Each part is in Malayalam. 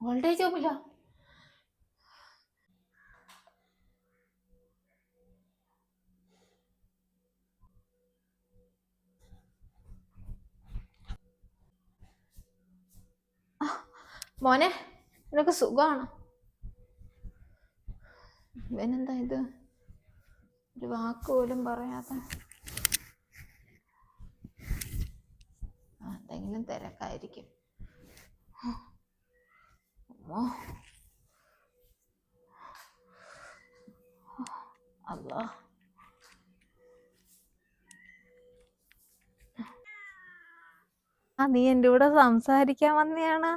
വോൾട്ടേജ് ഒന്നുമില്ല മോനെ നിനക്ക് സുഖമാണ് ഇവനെന്താ ഇത്? ഒരു വാക്ക് പോലും പറയാതെ. എന്തെങ്കിലും തിരക്കായിരിക്കും അമ്മോ. അല്ലാ ആ നീ എന്റെ കൂടെ സംസാരിക്കാൻ വന്നെയാണ്.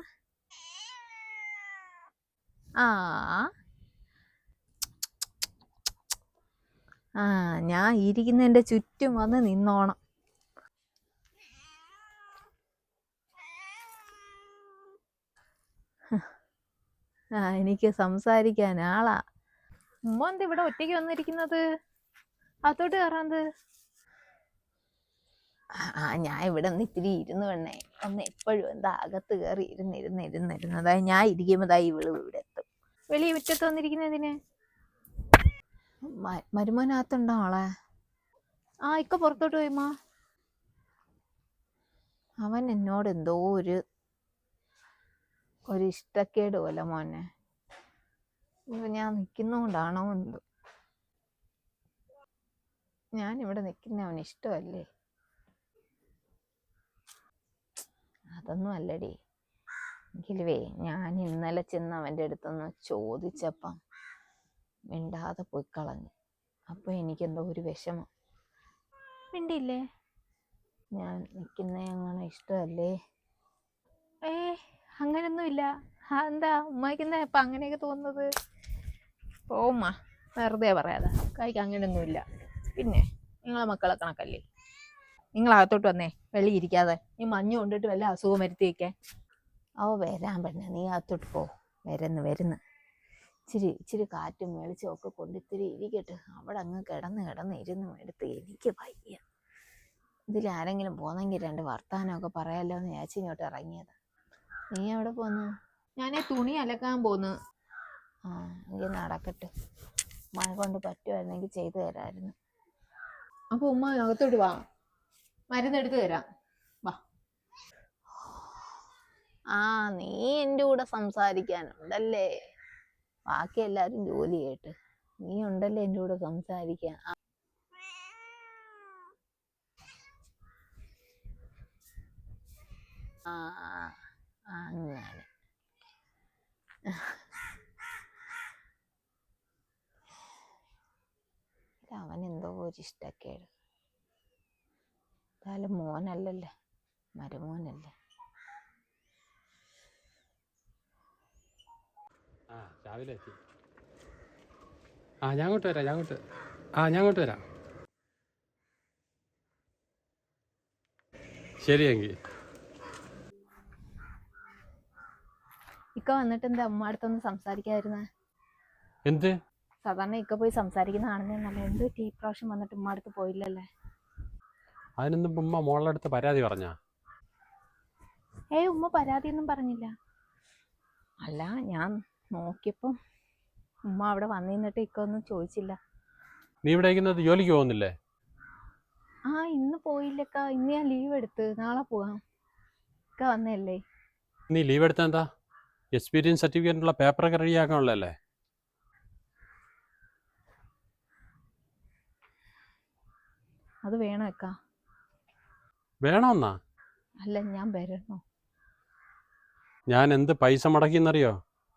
ആ. ആ ഞാൻ ഇരിക്കുന്നതിന്റെ ചുറ്റും വന്ന് നിന്നോണം. ആ എനിക്ക് സംസാരിക്കാൻ ആളാ. ഉമ്മ എന്താ ഇവിടെ ഒറ്റയ്ക്ക് വന്നിരിക്കുന്നത്? അതോട്ട് കയറാന്ത് ആ ഞാൻ ഇവിടെ ഒന്ന് ഇത്തിരി ഇരുന്ന് വേണേ. ഒന്ന് എപ്പോഴും എന്താ അകത്ത് കയറി ഇരുന്ന് ഇരുന്ന് ഇരുന്ന് ഇരുന്ന്. അതായത് ഞാൻ ഇരിക്കുമ്പോഴായി ഇവൾ ഇവിടെ എത്തും. വെളിയിൽ മുറ്റത്ത് വന്നിരിക്കുന്നതിന് മരുമോനകത്തുണ്ടോ ആളെ? ആ ഇക്ക പുറത്തോട്ട് പോയിമാ അവൻ എന്നോട് എന്തോ ഒരു ഒരു ഇഷ്ടക്കേട് പോലെ മോനെ. ഞാൻ നിൽക്കുന്നോണ്ടാണോ എന്തോ. ഞാനിവിടെ നിൽക്കുന്ന അവന് ഇഷ്ടമല്ലേ? അതൊന്നും അല്ലടി. എങ്കിലുവേ ഞാൻ ഇന്നലെ ചെന്ന് അവന്റെ അടുത്തൊന്ന് ചോദിച്ചപ്പം മിണ്ടാതെ പോയി കളഞ്ഞു. അപ്പൊ എനിക്കെന്തോ ഒരു വിഷമം. മിണ്ടിയില്ലേ? ഞാൻ നിൽക്കുന്ന അങ്ങനെ ഇഷ്ടമല്ലേ? ഏ അങ്ങനൊന്നുമില്ല. എന്താ ഉമ്മയ്ക്ക് അപ്പം ഇപ്പം അങ്ങനെയൊക്കെ തോന്നുന്നത്? പോമ്മ വെറുതെ പറയാതെ. കായ്ക്ക് അങ്ങനെയൊന്നുമില്ല പിന്നെ നിങ്ങളെ മക്കളെ കണക്കല്ലേ? നിങ്ങൾ അകത്തോട്ട് വന്നേ വെളി ഇരിക്കാതെ. ഈ മഞ്ഞ് കൊണ്ടിട്ട് വല്ല അസുഖം വരുത്തിയൊക്കെ. ഓ വരാൻ പെണ്ണെ നീ അകത്തോട്ട് പോ. വരുന്ന് വരുന്ന്. ഇച്ചിരി ഇച്ചിരി കാറ്റും വെളിച്ചവും ഒക്കെ കൊണ്ട് ഇത്തിരി ഇരിക്കട്ടെ. അവിടെ അങ്ങ് കിടന്ന് കിടന്ന് ഇരുന്ന് എടുത്ത് എനിക്ക് വയ്യ. ഇതിൽ ആരെങ്കിലും പോന്നെങ്കിൽ രണ്ട് വർത്താനമൊക്കെ പറയാലോ എന്ന് ചേച്ചി ഇങ്ങോട്ട് ഇറങ്ങിയത്. നീ എവിടെ പോന്നു? ഞാനേ തുണി അലക്കാൻ പോന്നു. ആ എങ്കിൽ നടക്കട്ടെ. മഴ കൊണ്ട് പറ്റുമായിരുന്നെങ്കിൽ ചെയ്തു തരാമായിരുന്നു. അപ്പോൾ ഉമ്മ അകത്തോട്ട് വാ. മരുന്നെടുത്ത് തരാം. വാ. ആ നീ എന്റെ കൂടെ സംസാരിക്കാനുണ്ടല്ലേ? ബാക്കി എല്ലാരും ജോലി ചെയ്യട്ട്. നീ ഉണ്ടല്ലേ എന്റെ കൂടെ സംസാരിക്കാൻ? ആ. അങ്ങനെ. അവൻ എന്തോ ഒരു ഇഷ്ടക്കേട്. എന്തായാലും മോനല്ലല്ലേ? മരുമോനല്ലേ ആ രാവിലെ എത്തി. ആ ഞാൻ അങ്ങോട്ട് വരാം ഞാൻ അങ്ങോട്ട്. ആ ഞാൻ അങ്ങോട്ട് വരാം. ശരിയെങ്കിൽ ഇക്ക വന്നിട്ട് എന്താ അമ്മ അടുത്തൊന്ന് സംസാരിക്കാതിരുന്നേ എന്ത്? സാധാരണ ഇക്ക പോയി സംസാരിക്കുന്ന കാണുന്നതെന്നല്ല എന്ത് ഈ പ്രാവശ്യം വന്നിട്ട് ഉമ്മ അടുത്ത് പോയില്ലല്ലേ? അതിനൊന്നും ഉമ്മ മോളുടെ അടുത്ത് പരാതി പറഞ്ഞാ? ഏ ഉമ്മ പരാതിയൊന്നും പറഞ്ഞില്ല. അല്ല ഞാൻ നോക്കിയപ്പം ഉമ്മ അവിടെ വന്നിരുന്നിട്ട് ഇക്ക ഒന്നും ചോദിച്ചില്ല. നീ ഇവിടെ ഇരിക്കുന്നത് ജോലിക്ക് പോകുന്നില്ലേ? ആ ഇന്ന് പോയില്ലക്ക ഇന്ന് ഞാൻ ലീവ് എടുത്ത്. നാളെ പോവാം. ഇക്ക വന്നല്ലേ നീ ലീവ് എടുത്ത എന്താ? എക്സ്പീരിയൻസ് സർട്ടിഫിക്കറ്റിനുള്ള പേപ്പറൊക്കെ റെഡിയാക്കാനുള്ളതല്ലേ അത് വേണം ഇക്ക. വേണമെന്നാ അല്ല ഞാൻ വരണോ? ഞാൻ എന്ത് പൈസ മുടക്കിയെന്നറിയോ?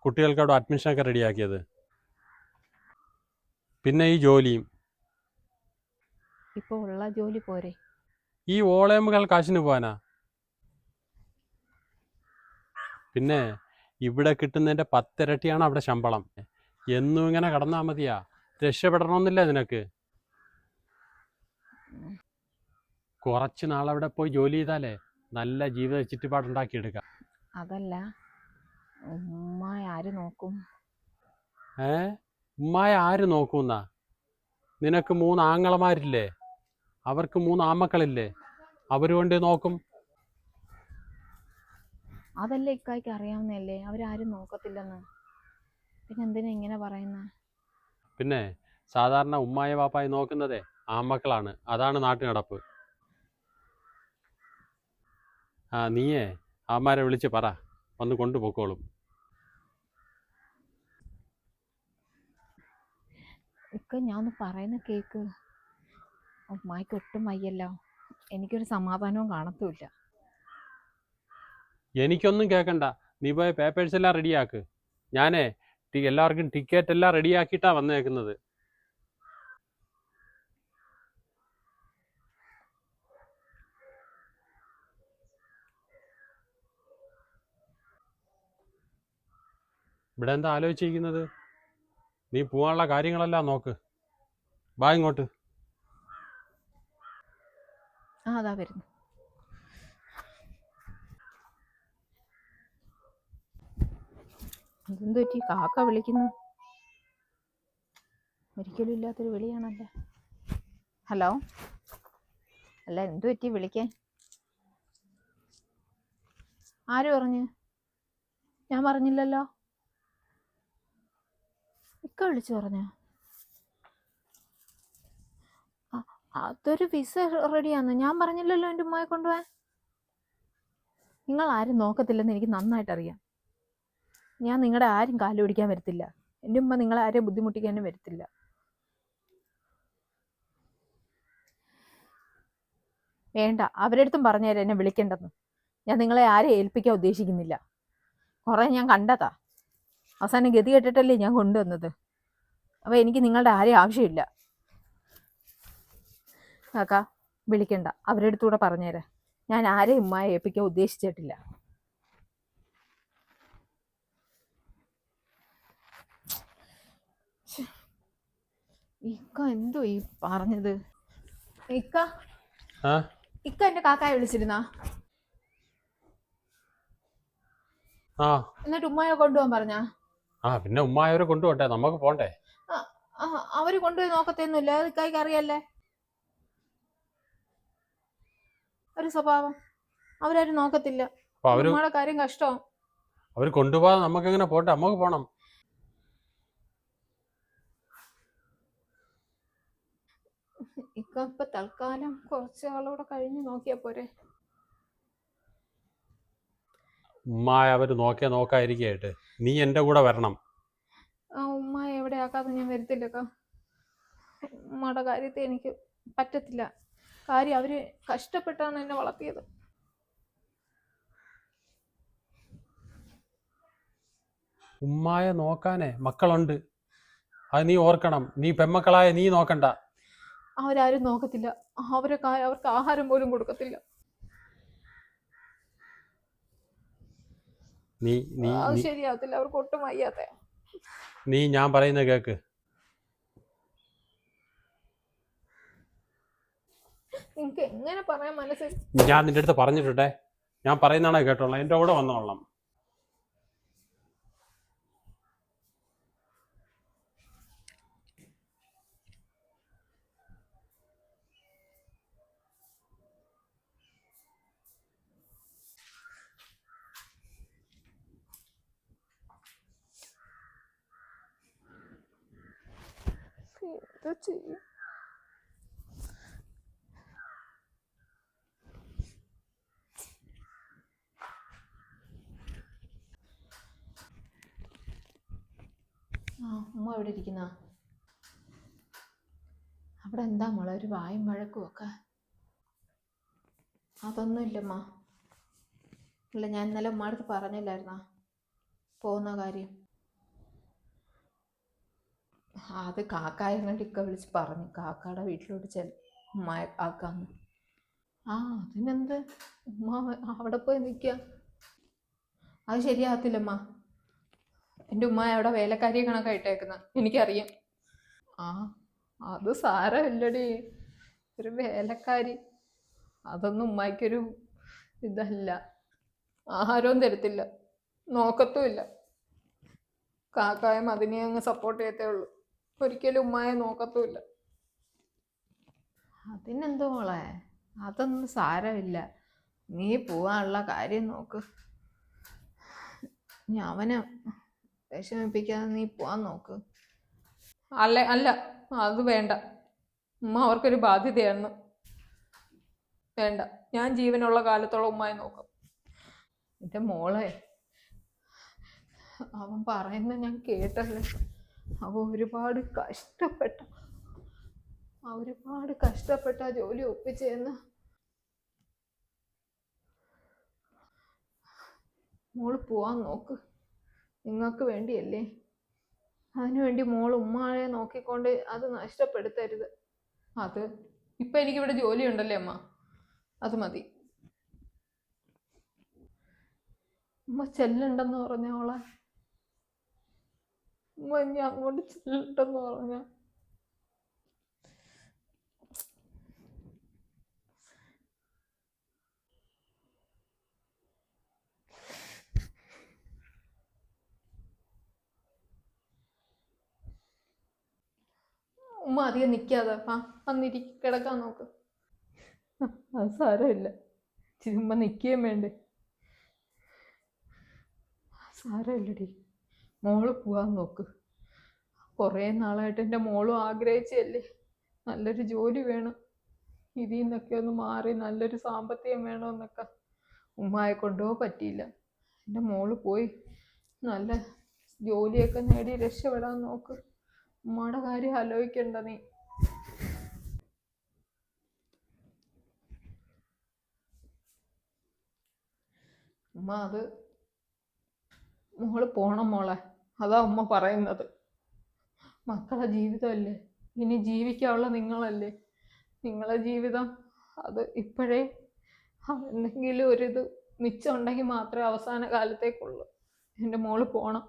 കുട്ടികൾക്ക് അവിടെ അഡ്മിഷനൊക്കെ റെഡിയാക്കിയത് പിന്നെ ഈ ജോലിയും. ഇപ്പൊ ഉള്ള ജോലി പോരെ. ഈ ഓളയമുകൾ കാശിന് പോവാനാ? പിന്നെ ഇവിടെ കിട്ടുന്നതിന്റെ പത്തിരട്ടിയാണ് അവിടെ ശമ്പളം. എന്നും ഇങ്ങനെ കടന്നാ മതിയാ. രക്ഷപ്പെടണമെന്നില്ല നിനക്ക് കുറച്ച് നാളവിടെ പോയി ജോലി ചെയ്താലേ നല്ല ജീവിത ചുറ്റുപാടുണ്ടാക്കിയെടുക്കാം അതല്ല ഉമ്മ ആര് നോക്കും? ഏ? ഉമ്മായ ആര് നോക്കൂന്നാ? നിനക്ക് മൂന്ന് ആങ്ങളമാരില്ലേ? അവർക്ക് മൂന്ന് ആമക്കളില്ലേ അവർ കൊണ്ട് നോക്കും. അതല്ലേ ഇക്കായ്ക്ക് അറിയാവുന്നല്ലേ അവരാരും നോക്കത്തില്ലെന്ന്. പിന്നെ എന്തിനാ ഇങ്ങനെ പറയുന്ന? പിന്നെ സാധാരണ ഉമ്മായ വാപ്പായി നോക്കുന്നതേ ആമക്കളാണ് അതാണ് നാട്ടു ആ നീയേ അവന്മാരെ വിളിച്ച് പറ. വന്ന് കൊണ്ടുപോക്കോളും ഇക്ക ഞാൻ ഒന്ന് പറയുന്ന കേക്ക്. ഉമ്മായിക്ക് ഒട്ടും വയ്യല്ലോ എനിക്കൊരു സമാധാനവും കാണത്തുമില്ല. എനിക്കൊന്നും കേൾക്കണ്ട നീ പോയ പേപ്പേഴ്സ് എല്ലാം റെഡിയാക്ക് ഞാനേ എല്ലാവർക്കും ടിക്കറ്റ് എല്ലാം റെഡിയാക്കിയിട്ടാണ് വന്നേക്കുന്നത്. ഇവിടെ എന്താ ആലോചിച്ചിരിക്കുന്നത്? നീ പോകാനുള്ള കാര്യങ്ങളെല്ലാം നോക്ക്. ബാ ഇങ്ങോട്ട്. ആ അതാ വരുന്നു. കാക്ക വിളിക്കുന്നു. ഒരിക്കലും ഇല്ലാത്തൊരു വിളിയാണല്ലേ? ഹലോ? അല്ല എന്തു പറ്റി വിളിക്കാൻ? ആര് പറഞ്ഞു? ഞാൻ പറഞ്ഞില്ലല്ലോ? ഇക്ക വിളിച്ചു പറഞ്ഞ. അതൊരു വിസ റെഡിയാന്ന് ഞാൻ പറഞ്ഞില്ലല്ലോ എന്റെ ഉമ്മയെ കൊണ്ടുപോവാൻ നിങ്ങൾ ആരും നോക്കത്തില്ലെന്ന് എനിക്ക് നന്നായിട്ട് അറിയാം. ഞാൻ നിങ്ങളുടെ ആരും കാലു പിടിക്കാൻ വരത്തില്ല. എന്റെ ഉമ്മ നിങ്ങളെ ആരെയും ബുദ്ധിമുട്ടിക്കാനും വരത്തില്ല. വേണ്ട അവരടുത്തും പറഞ്ഞുതരാം എന്നെ വിളിക്കേണ്ടെന്ന്. ഞാൻ നിങ്ങളെ ആരെയും ഏൽപ്പിക്കാൻ ഉദ്ദേശിക്കുന്നില്ല. കുറേ ഞാൻ കണ്ടതാ. അവസാനം ഗതി കെട്ടിട്ടല്ലേ ഞാൻ കൊണ്ടുവന്നത്? അപ്പോൾ എനിക്ക് നിങ്ങളുടെ ആരെയും ആവശ്യമില്ല. കാക്ക വിളിക്കണ്ട. അവരുടെ അടുത്തൂടെ പറഞ്ഞുതരാം ഞാൻ ആരെയും ഉമ്മായി ഏൽപ്പിക്കാൻ ഉദ്ദേശിച്ചിട്ടില്ല. ഇക്ക എന്തോ ഈ പറഞ്ഞത്? ഇക്ക? ഇക്ക എന്റെ കാക്കായെ വിളിച്ചിരുന്നാ? എന്നിട്ട് ഉമ്മയെ കൊണ്ടുപോകാൻ പറഞ്ഞാ? ആ പിന്നെ ഉമ്മായവരെ കൊണ്ടുപോട്ടെ നമുക്ക് പോണ്ടേ. അവർ കൊണ്ടുപോയി നോക്കത്തൊന്നുമില്ല അത് ഇക്കായിക്ക് അറിയല്ലേ? ഒരു സ്വഭാവം. അവരാരും നോക്കത്തില്ല. ഉമ്മയുടെ കാര്യം കഷ്ടം. അവർ കൊണ്ടുപോകാതെ നമുക്ക് എങ്ങനെ പോട്ടെ നമുക്ക് പോണം. ഇക്ക ഇപ്പൊ തൽക്കാലം കുറച്ച് ആളോടെ കഴിഞ്ഞ് നോക്കിയാ പോരെ. ഉമ്മായ അവർ നോക്കിയാ നോക്കാതിരിക്കട്ടെ നീ എന്റെ കൂടെ വരണം. ഉമ്മ എവിടെ ആക്കാതെ ഞാൻ വരത്തില്ലക്ക ഉമ്മയുടെ കാര്യത്തെ എനിക്ക് പറ്റത്തില്ല. കാര്യം അവർ കഷ്ടപ്പെട്ടാണ് എന്നെ വളർത്തിയത്. ഉമ്മായ നോക്കാനേ മക്കളുണ്ട്. അത് നീ ഓർക്കണം. നീ പെമ്മക്കളായ നീ നോക്കണ്ട. അവരാരും നോക്കത്തില്ല. അവരെ അവർക്ക് ആഹാരം പോലും കൊടുക്കത്തില്ല. നീ നീ അത് നീ. ശരിയാകത്തില്ല അവർക്ക് ഒട്ടും വയ്യാത്ത. നീ ഞാൻ പറയുന്ന കേക്ക്. നിങ്ങൾക്ക് എങ്ങനെ പറയാൻ മനസ്സിൽ ഞാൻ നിന്റെ അടുത്ത് പറഞ്ഞിട്ടുണ്ടേ. ഞാൻ പറയുന്നതാണേ കേട്ടോളാം. എന്റെ കൂടെ വന്നോളാം. എന്താ ചെയ്യും ആ ഉമ്മ എവിടെ ഇരിക്കുന്ന? അവിടെ എന്താ മോളെ? ഒരു വായും വഴക്കും ഒക്കെ. അതൊന്നുമില്ലമ്മ. ഇല്ല ഞാൻ ഇന്നലെ ഉമ്മ അടുത്ത് പറഞ്ഞില്ലായിരുന്നാ? പോകുന്ന കാര്യം. അത് കാക്കായ കണ്ട് ഇക്ക വിളിച്ച് പറഞ്ഞു കാക്കയുടെ വീട്ടിലോട്ട് ചെൽ ഉമ്മ ആക്കാന്ന്. ആ അതിനെന്ത്? ഉമ്മ അവിടെ പോയി നിൽക്കുക അത് ശരിയാകത്തില്ലമ്മ എന്റെ ഉമ്മ അവിടെ വേലക്കാരിയെ കണക്കായിട്ടേക്കുന്ന എനിക്കറിയാം. ആ അത് സാരമില്ലടി. ഒരു വേലക്കാരി. അതൊന്നും ഉമ്മയ്ക്കൊരു ഇതല്ല. ആഹാരവും തരത്തില്ല. നോക്കത്തുമില്ല. കാക്കായം അതിനെ അങ്ങ് സപ്പോർട്ട് ചെയ്യത്തേ ഉള്ളൂ. ഒരിക്കലും ഉമ്മായെ നോക്കത്തുമില്ല. അതിനെന്തോ മോളെ? അതൊന്നും സാരമില്ല. നീ പോവാനുള്ള കാര്യം നോക്ക്. ഞാൻ അവനെ വിഷമിപ്പിക്കാതെ നീ പോവാൻ നോക്ക്. അല്ല അല്ല അത് വേണ്ട. ഉമ്മ അവർക്കൊരു ബാധ്യതയാണ് വേണ്ട ഞാൻ ജീവനുള്ള കാലത്തോളം ഉമ്മായി നോക്കാം. എന്റെ മോളെ അവൻ പറയുന്നത് ഞാൻ കേട്ടല്ലേ. അവൻ ഒരുപാട് കഷ്ടപ്പെട്ട ഒരുപാട് കഷ്ടപ്പെട്ട ജോലി ഒപ്പിച്ചെന്ന് മോൾ പോവാൻ നോക്ക്. നിങ്ങൾക്ക് വേണ്ടിയല്ലേ? അതിനുവേണ്ടി മോൾ ഉമ്മാളെ നോക്കിക്കൊണ്ട് അത് നഷ്ടപ്പെടുത്തരുത്. അത് ഇപ്പൊ എനിക്കിവിടെ ജോലി ഉണ്ടല്ലേ അമ്മ? അത് മതി. ഉമ്മ ചെല്ലുണ്ടെന്ന് പറഞ്ഞ അവളെ ഇനി അങ്ങോട്ട് ചെല്ലട്ടെന്ന് പറഞ്ഞ. ഉമ്മ അധികം നിൽക്കാതെ ആ വന്നിരി കിടക്കാൻ നോക്ക്. അത് സാരമില്ല. ചുമ്മാ നിൽക്കുകയും വേണ്ടേ. സാരമില്ലടി. മോൾ പോവാൻ നോക്ക്. കുറേ നാളായിട്ട് എന്റെ മോളും ആഗ്രഹിച്ചല്ലേ നല്ലൊരു ജോലി വേണം. ഇതിൽ നിന്നൊക്കെ ഒന്ന് മാറി നല്ലൊരു സാമ്പത്തികം വേണമെന്നൊക്കെ ഉമ്മായെ കൊണ്ടോ പറ്റിയില്ല. എന്റെ മോൾ പോയി. നല്ല ജോലിയൊക്കെ നേടി രക്ഷപ്പെടാൻ നോക്ക്. ഉമ്മയുടെ കാര്യം ആലോചിക്കണ്ട നീ. ഉമ്മ അത് മോൾ പോണം മോളെ. അതാ ഉമ്മ പറയുന്നത്. മക്കളെ ജീവിതമല്ലേ? ഇനി ജീവിക്കാനുള്ള നിങ്ങളല്ലേ? നിങ്ങളെ ജീവിതം അത് ഇപ്പോഴേ എന്തെങ്കിലും ഒരിത് മിച്ചം ഉണ്ടെങ്കിൽ മാത്രമേ അവസാന കാലത്തേക്കുള്ളൂ. എന്റെ മോൾ പോണം.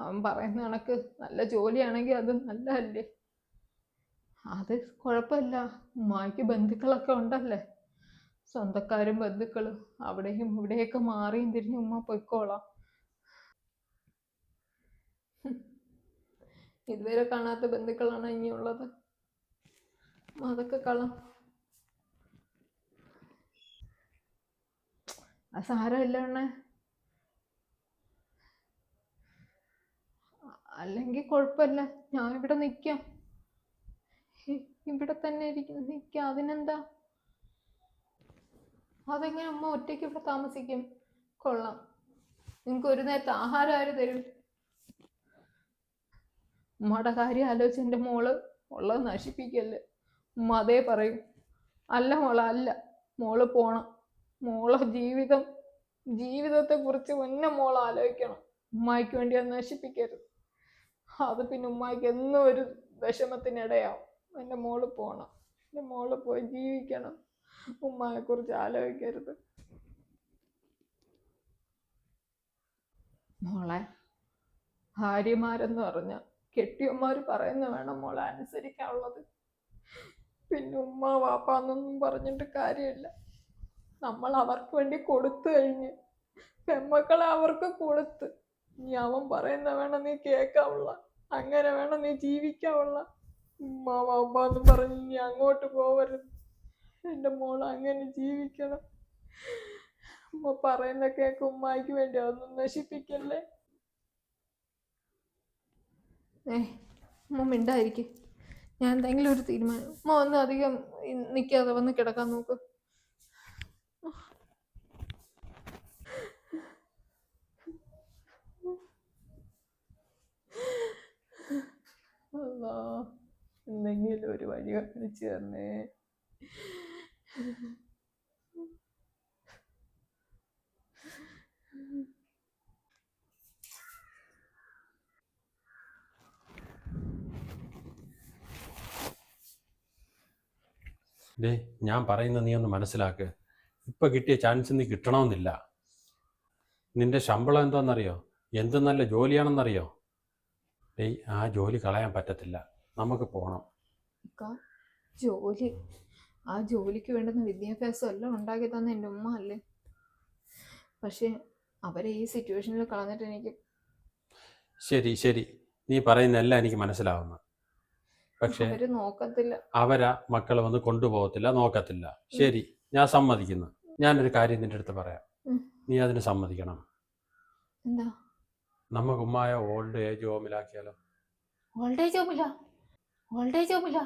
അവൻ പറയുന്ന കണക്ക് നല്ല ജോലിയാണെങ്കിൽ അത് നല്ലതല്ലേ? അത് കുഴപ്പമില്ല. ഉമ്മായിക്ക് ബന്ധുക്കളൊക്കെ ഉണ്ടല്ലേ? സ്വന്തക്കാരും ബന്ധുക്കളും അവിടെയും ഇവിടെയൊക്കെ മാറിയും തിരിഞ്ഞ് ഉമ്മ പൊയ്ക്കോളാം. ഇതുവരെ കാണാത്ത ബന്ധുക്കളാണ് ഇനിയുള്ളത്. അതൊക്കെ കളം ആ സാരമില്ല അണ്ണേ. അല്ലെങ്കിൽ കുഴപ്പമില്ല. ഞാൻ ഇവിടെ നിൽക്കാം ഇവിടെ തന്നെ ഇരിക്കും നിൽക്കാം. അതിനെന്താ? അതെങ്ങനെ ഉമ്മ ഒറ്റയ്ക്ക് ഇവിടെ താമസിക്കും? കൊള്ളാം. നിങ്ങൾക്ക് ഒരു നേരത്തെ ആഹാരം ആര് തരും? ഉമ്മയുടെ കാര്യം ആലോചിച്ച് എന്റെ മോൾ ഉള്ളത് നശിപ്പിക്കല്ലേ? ഉമ്മ അതേ പറയും. അല്ല മോള അല്ല. മോൾ പോണം. മോളെ ജീവിതം ജീവിതത്തെ കുറിച്ച് മുന്നേ മോൾ ആലോചിക്കണം. ഉമ്മായിക്ക് വേണ്ടി അത് നശിപ്പിക്കരുത്. അത് പിന്നെ ഉമ്മായിക്ക് എന്നും ഒരു വിഷമത്തിനിടയാവും. എന്റെ മോൾ പോണം. എന്റെ മോൾ പോയി ജീവിക്കണം. ഉമ്മായെ കുറിച്ച് ആലോചിക്കരുത്. മോളെ ഭാര്യമാരെന്ന് പറഞ്ഞ കെട്ടിയന്മാർ പറയുന്ന വേണം മോളെ അനുസരിക്കാനുള്ളത്. പിന്നെ ഉമ്മ വാപ്പ എന്നൊന്നും പറഞ്ഞിട്ട് കാര്യമില്ല. നമ്മൾ അവർക്ക് വേണ്ടി കൊടുത്തു കഴിഞ്ഞ് പെമ്മക്കളെ അവർക്ക് കൊടുത്ത് നീ അവൻ പറയുന്ന വേണം നീ കേൾക്കാവുള്ള അങ്ങനെ വേണം നീ ജീവിക്കാവുള്ള. ഉമ്മ വാപ്പ എന്ന് പറഞ്ഞ് നീ അങ്ങോട്ട് പോവരുത്. എന്റെ മോൾ അങ്ങനെ ജീവിക്കണം. ഉമ്മ പറയുന്ന കേക്ക് ഉമ്മായിക്ക് വേണ്ടി അതൊന്നും നശിപ്പിക്കല്ലേ? ഏ ഉമ്മ മിണ്ടായിരിക്കും. ഞാൻ എന്തെങ്കിലും ഒരു തീരുമാനം ഉമ്മ ഒന്ന് അധികം നിൽക്കാതെ വന്ന് കിടക്കാൻ നോക്ക്. എന്തെങ്കിലും ഒരു വഴി കാണിച്ചു തരണേ ഡേ ഞാൻ പറയുന്നത് നീ ഒന്ന് മനസ്സിലാക്ക്. ഇപ്പൊ കിട്ടിയ ചാൻസ് നീ കിട്ടണമെന്നില്ല. നിന്റെ ശമ്പളം എന്താണെന്നറിയോ? എന്ത് നല്ല ജോലിയാണെന്നറിയോ? ഡേയ് ആ ജോലി കളയാൻ പറ്റത്തില്ല. നമുക്ക് പോകണം ജോലി. ആ ജോലിക്ക് വേണ്ടുന്ന വിദ്യാഭ്യാസം എല്ലാം ഉണ്ടാക്കി തന്ന എന്റെ ഉമ്മ അല്ലേ? പക്ഷെ അവരെ ഈ സിറ്റുവേഷനിൽ കളഞ്ഞിട്ട് എനിക്ക് ശരി ശരി. നീ പറയുന്ന എല്ലാം എനിക്ക് മനസ്സിലാവുന്നു. പക്ഷേ അവർ നോക്കത്തില്ല. അവരാ മക്കളെ വന്ന് കൊണ്ടുപോകത്തില്ല നോക്കത്തില്ല. ശരി ഞാൻ സമ്മതിക്കുന്നു. ഞാനൊരു കാര്യം നിന്റെ അടുത്ത് പറയാം. നീ അതിന് സമ്മതിക്കണം. എന്താ? നമുക്ക് ഉമ്മായ ഓൾഡ് ഏജ് ഹോമിലാക്കിയാലോ ഓൾഡ് ഏജ് ഹോമില്ല ഓൾഡ് ഏജ് ഹോമില്ല